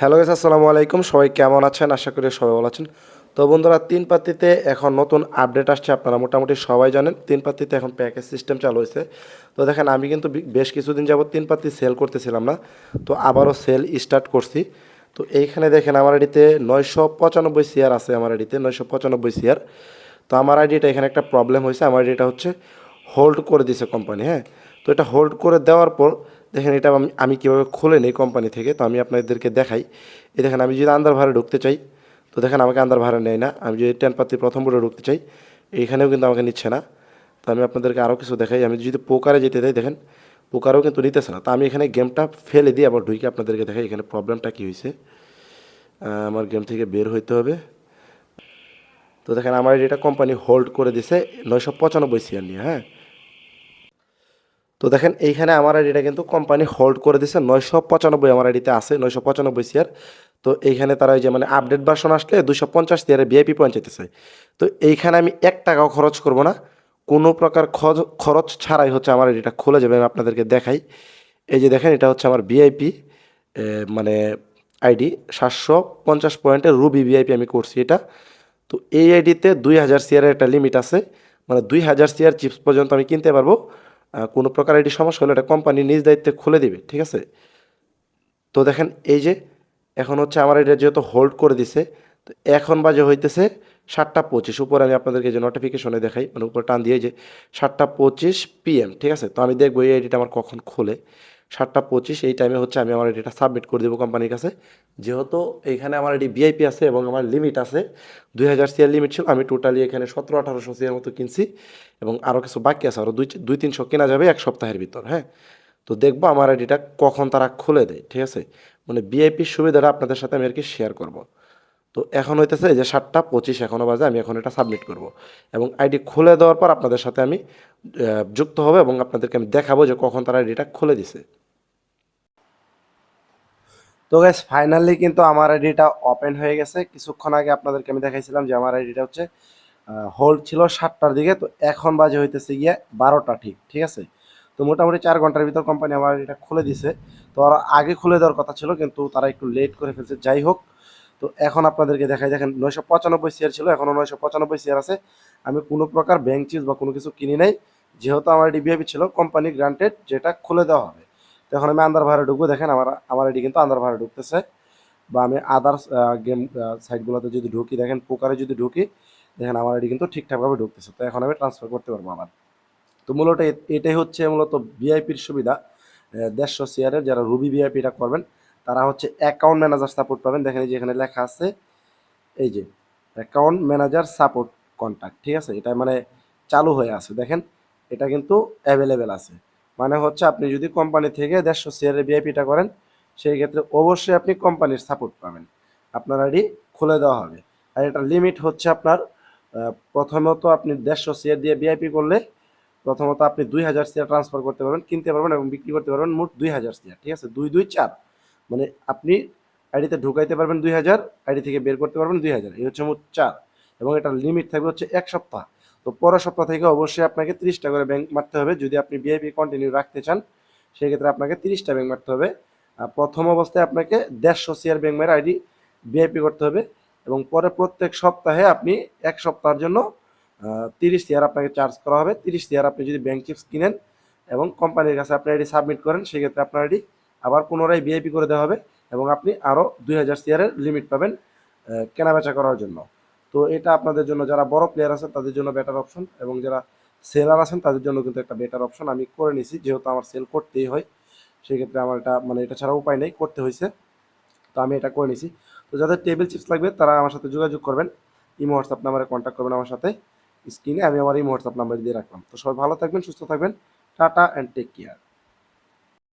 Hello guess আসসালামু আলাইকুম। সবাই কেমন আছেন? আশা করি সবাই ভালো আছেন। তো বন্ধুরা, তিন পাত্তিতে এখন নতুন আপডেট আসছে, আপনারা মোটামুটি সবাই জানেন। তিন পাত্তিতে এখন প্যাকেজ সিস্টেম চালু হয়েছে। তো দেখেন, আমি কিন্তু বেশ কিছুদিন যাবত তিন পাত্তি সেল করতেছিলাম না। তো আবারও সেল স্টার্ট করছি। তো এইখানে দেখেন, আমার আইডিতে নয়শো পঁচানব্বই সিয়ার আছে আমার আইডিতে, নয়শো পঁচানব্বই সিয়ার তো আমার আইডিটা এখানে একটা প্রবলেম হয়েছে। আমার আইডিটা হচ্ছে হোল্ড করে দিছে কোম্পানি হ্যাঁ? তো এটা হোল্ড করে দেওয়ার পর, দেখেন এটা আমি কীভাবে খুলে নিই কোম্পানি থেকে, তো আমি আপনাদেরকে দেখাই। এই দেখেন, আমি যদি আন্দার ভাড়ে ঢুকতে চাই, তো দেখেন আমাকে আন্দার ভাড়া নেয় না। আমি যদি টেন পাতি প্রথম বোর্ডে ঢুকতে চাই, এইখানেও কিন্তু আমাকে নিচ্ছে না। তো আমি আপনাদেরকে আরও কিছু দেখাই। আমি যদি পোকারে যেতে চাই দেখেন পোকারেও কিন্তু নিতেছে না। তো আমি এখানে গেমটা ফেলে দিয়ে আবার ঢুকে আপনাদেরকে দেখাই, এখানে প্রবলেমটা কী হয়েছে আমার গেম থেকে বের হইতে হবে। তো দেখেন, আমার এটা কোম্পানি হোল্ড করে দিছে নয়শো পঁচানব্বই নিয়ে হ্যাঁ? তো দেখেন, এইখানে আমার আইডিটা কিন্তু কোম্পানি হোল্ড করে দিছে নয়শো পঁচানব্বই আমার আইডিতে আছে, নয়শো পঁচানব্বই সিয়ার তো এইখানে তারা ওই যে মানে আপডেট ভার্সন আসলে দুশো পঞ্চাশ সিয়ারে ভিআইপি পয়েন্ট চাইতেছে। তো এইখানে আমি এক টাকাও খরচ করব না। কোনো প্রকার খরচ ছাড়াই হচ্ছে আমার আইডিটা খুলে যাবে, আমি আপনাদেরকে দেখাই। এই যে দেখেন, এটা হচ্ছে আমার ভিআইপি মানে আইডি সাতশো পঞ্চাশ পয়েন্টের রুবি ভিআইপি আমি করছি এটা। তো এই আইডিতে দুই হাজার সিয়ারের একটা লিমিট আছে। মানে দুই হাজার সিয়ার চিপস পর্যন্ত আমি কিনতে পারব। কোনো প্রকার আইডি সমস্যা হলে এটা কোম্পানি নিজ দায়িত্বে খুলে দিবে, ঠিক আছে? তো দেখেন, এই যে এখন হচ্ছে আমার এটা যেহেতু হোল্ড করে দিছে, তো এখন বাজে হইতেছে সাতটা পঁচিশ। উপরে আমি আপনাদেরকে যে নোটিফিকেশনে দেখাই মানে উপরে টান দিয়ে যে সাতটা পঁচিশ পিএম ঠিক আছে? তো আমি দেখব এই আইডিটা আমার কখন খোলে। সাতটা পঁচিশ, এই টাইমে হচ্ছে আমি আমার আইডিটা সাবমিট করে দেবো কোম্পানির কাছে। যেহেতু এইখানে আমার আইডি ভিআইপি আছে এবং আমার লিমিট আছে, দুই হাজার সিয়ার লিমিট ছিল, আমি টোটালি এখানে সতেরো, আঠারোশো সিয়ার মতো কিনছি এবং আরও কিছু বাকি আছে আরও দুই দুই, তিনশো কেনা যাবে এক সপ্তাহের ভিতর হ্যাঁ? তো দেখব আমার আইডিটা কখন তারা খুলে দেয়, ঠিক আছে? মানে ভিআইপির সুবিধাটা আপনাদের সাথে আমি আর কি শেয়ার করব। তো এখন হইতেছে যে সাতটা পঁচিশ এখনও বাজে, আমি এখন এটা সাবমিট করব এবং আইডি খুলে দেওয়ার পর আপনাদের সাথে আমি যুক্ত হবে এবং আপনাদেরকে আমি দেখাবো যে কখন তারা আইডিটা খুলে দিছে। তো গ্যাস ফাইনালি কিন্তু আমার আইডিটা ওপেন হয়ে গেছে। কিছুক্ষণ আগে আপনাদেরকে আমি দেখাইছিলাম যে আমার আইডিটা হচ্ছে হোল্ড ছিল সাতটার দিকে, তো এখন বাজে হইতেছে গিয়ে বারোটা ঠিক ঠিক আছে? তো মোটামুটি চার ঘণ্টার ভিতর কোম্পানি আমার আইডিটা খুলে দিছে। তো ওরা আগে খুলে দেওয়ার কথা ছিল, কিন্তু তারা একটু লেট করে ফেলছে। যাই হোক, তো এখন আপনাদেরকে দেখাই, দেখেন নয়শো পঁচানব্বই শেয়ার ছিল এখনও নয়শো পঁচানব্বই শেয়ার আছে। আমি কোনো প্রকার ব্যাংক চিজ বা কোনো কিছু কিনি নাই, যেহেতু আমার ডিবিআইপি ছিল কোম্পানি গ্রান্টেড যেটা খুলে দেওয়া হবে। তো এখন আমি আন্দার ভাড়া ঢুকবো, দেখেন আমার আমার এটি কিন্তু আন্দার ভাড়া ঢুকতেছে। বা আমি আদার্স গেম সাইটগুলোতে যদি ঢুকি, দেখেন পোকারে যদি ঢুকি, দেখেন আমার এটি কিন্তু ঠিকঠাকভাবে ঢুকতেছে। তো এখন আমি ট্রান্সফার করতে পারব আমার তো মূলত এটাই হচ্ছে মূলত ভিআইপির সুবিধা দেড়শো শেয়ারের যারা রুবি ভিআইপিটা করবেন, তারা হচ্ছে অ্যাকাউন্ট ম্যানেজার সাপোর্ট পাবেন। দেখেন এই যে এখানে লেখা আছে, এই যে অ্যাকাউন্ট ম্যানেজার সাপোর্ট কন্ট্যাক্ট ঠিক আছে? এটা মানে চালু হয়ে আছে। দেখেন, এটা কিন্তু অ্যাভেলেবেল আছে। মানে হচ্ছে আপনি যদি কোম্পানি থেকে দেড়শো শেয়ারের ভিআইপিটা করেন, সেই ক্ষেত্রে অবশ্যই আপনি কোম্পানির সাপোর্ট পাবেন। আপনার আইডি খুলে দেওয়া হবে। আর এটা লিমিট হচ্ছে আপনার প্রথমত আপনি দেড়শো শেয়ার দিয়ে ভিআইপি করলে প্রথমত আপনি দুই হাজার শেয়ার ট্রান্সফার করতে পারবেন, কিনতে পারবেন এবং বিক্রি করতে পারবেন মোট দুই হাজার শেয়ার ঠিক আছে? দুই দুই, চার। মানে আপনি আইডিতে ঢুকাইতে পারবেন দুই হাজার আইডি থেকে বের করতে পারবেন দুই হাজার। এই হচ্ছে মোট চার। এবং এটার লিমিট থাকবে হচ্ছে এক সপ্তাহ। তো পরের সপ্তাহ থেকে অবশ্যই আপনাকে তিরিশটা করে ব্যাংক মারতে হবে। যদি আপনি বিআইপি কন্টিনিউ রাখতে চান, সেক্ষেত্রে আপনাকে তিরিশটা ব্যাংক মারতে হবে। প্রথম অবস্থায় আপনাকে দেড়শো শেয়ার ব্যাংক মেরে আইডি বিআইপি করতে হবে এবং পরে প্রত্যেক সপ্তাহে আপনি এক সপ্তাহের জন্য তিরিশ শেয়ার আপনাকে চার্জ করা হবে। তিরিশ শেয়ার আপনি যদি ব্যাংক চিপস কিনেন এবং কোম্পানির কাছে আপনি আইডি সাবমিট করেন, সেক্ষেত্রে আপনার আইডি আবার পুনরায় ভিআইপি করে দেওয়া হবে এবং আপনি আরও দুই হাজার শেয়ারের লিমিট পাবেন কেনাবেচা করার জন্য। তো এটা আপনাদের জন্য, যারা বড় প্লেয়ার আছেন, তাদের জন্য বেটার অপশন এবং যারা সেলার আছেন, তাদের জন্য কিন্তু একটা বেটার অপশন আমি করে নিছি। যেহেতু আমার সেল করতেই হয়, সেক্ষেত্রে আমার এটা মানে এটা ছাড়া উপায় নেই, করতে হয়েছে তো আমি এটা করে নিছি। তো যাদের টেবিল চিপস লাগবে, তারা আমার সাথে যোগাযোগ করবেন। ইমো হোয়াটসঅ্যাপ নাম্বারে কন্ট্যাক্ট করবেন আমার সাথে। স্ক্রিনে আমি আমার ইমো হোয়াটসঅ্যাপ নাম্বার দিয়ে রাখলাম। তো সবাই ভালো থাকবেন, সুস্থ থাকবেন। Tata and take care